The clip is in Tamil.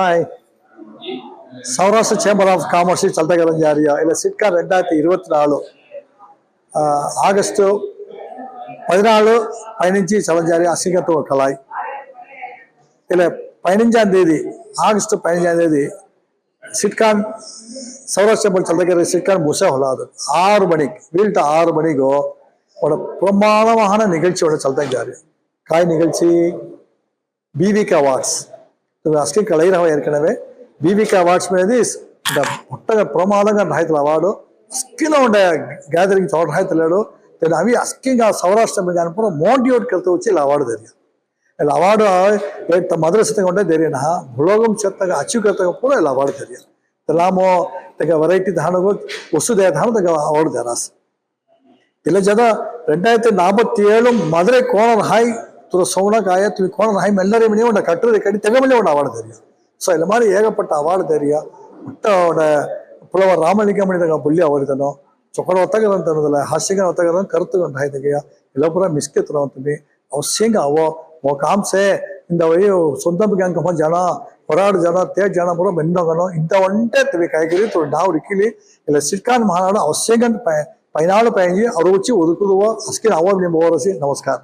hi Saurashtra chamber of commerce ಚಲ್ತಗರಂಜಿ ಆರ್ಯ ಇಲ್ಲ ಸಿಟ್ಕಾ ரெண்டாயிரத்தி இருபத்தி நாலு ఆగస్టు పదినాలు పైనుంచి చలంజారి అసిగట్టు కళాయి ఇలా పైనుంచాం తేదీ ఆగస్టు పైనుంచాం తేదీ சிட்கான் சௌராஷ்டிரபல் சந்திக்கிற சிட்கான் முஷா ஹொலாது ஆறு மணிக்கு வீட்டு ஆறு மணிக்கோ ஒரு பிரமாணமான நிகழ்ச்சியோட சல்தங்காரு காய் நிகழ்ச்சி பிவிகா வாட்ஸ் అస్కి కలైరవ ఏర్కనవే బీవీకే అవార్డ్స్ మీద ఇంత మొట్టగా ప్రమాదంగా రాయితల అవార్డు అస్కిలో ఉండే గ్యాదరింగ్ చోట రాయితలేడు నేను అవి అస్కిగా సౌరాష్ట్ర మీద అనుకున్న మోటివేట్ కెళ్తూ వచ్చి ఇలా అవార్డు తెరియ ఇలా అవార్డు ఎంత మధురస్థితంగా ఉంటే తెరియన భూలోకం చెత్తగా అచ్చుకెత్తగా కూడా ఇలా అవార్డు తెరియ తెలామో తెగ వెరైటీ దానకు వస్తుదే దాన తెగ అవార్డు తెరాస్ ಇಲ್ಲ ಜನ ரெண்டாயிரத்தி நாற்பத்தி ஏழு மதுரை கோணர் ತುರ ಸೌಣಕ ಆಯ ತಿಳಿ ಕೋಣ ಹಾಯ್ ಮೆಲ್ಲರಿ ಮನೆ ಉಂಡ ಕಟ್ಟರೆ ಕಡಿ ತೆಗಮಲೆ ಉಂಡ ಅವಾರ್ಡ್ ಧೈರ್ಯ ஸோ இந்த மாதிரி ஏகப்பட்ட அவார்டு தேரியா முட்டோட புலவர் ராமலிங்க மனிதங்க புள்ளி அவரிதனும் ಚೊಕ್ಕನ ಒತ್ತಾಗದ ಅಂತನದಲ್ಲ ಹಾಸ್ಯಗನ ಒತ್ತಾಗದ ಕರ್ತುಗೊಂಡು ಹಾಯ್ದಗೆಯ ಇಲ್ಲೊಬ್ಬರ ಮಿಸ್ಕೆ ತರ ಅಂತೀನಿ ಅವ್ ಸೇಂಗ ಅವೋ ಓ ಕಾಮ್ಸೆ ಇಂದ ಒಯ್ಯು ಸ್ವಂತ ಗ್ಯಾಂಗ್ ಜನ ಹೊರಾಡು ಜನ ತೇ ಜನ ಬರೋ ಮೆನ್ನಗನೋ ಇಂಥ ಒಂಟೆ ತಿಳಿ ಕಾಯ್ಗಿರಿ ತುಳು ನಾವು ರಿಕ್ಕಿಲಿ ಇಲ್ಲ ಸಿಟ್ಕಾನ್ ಮಹಾನಾಡು ಅವ್ ಸೇಂಗನ್ ಪೈ ಪೈನಾಳು ಪಯಂಗಿ ಅವ್ರ ಉಚ್ಚಿ ಒದುಕುದುವ ಅಸ್ಕಿನ ಅವ ನಿಮ್ಮ ಓರಸಿ ನಮಸ್ಕಾರ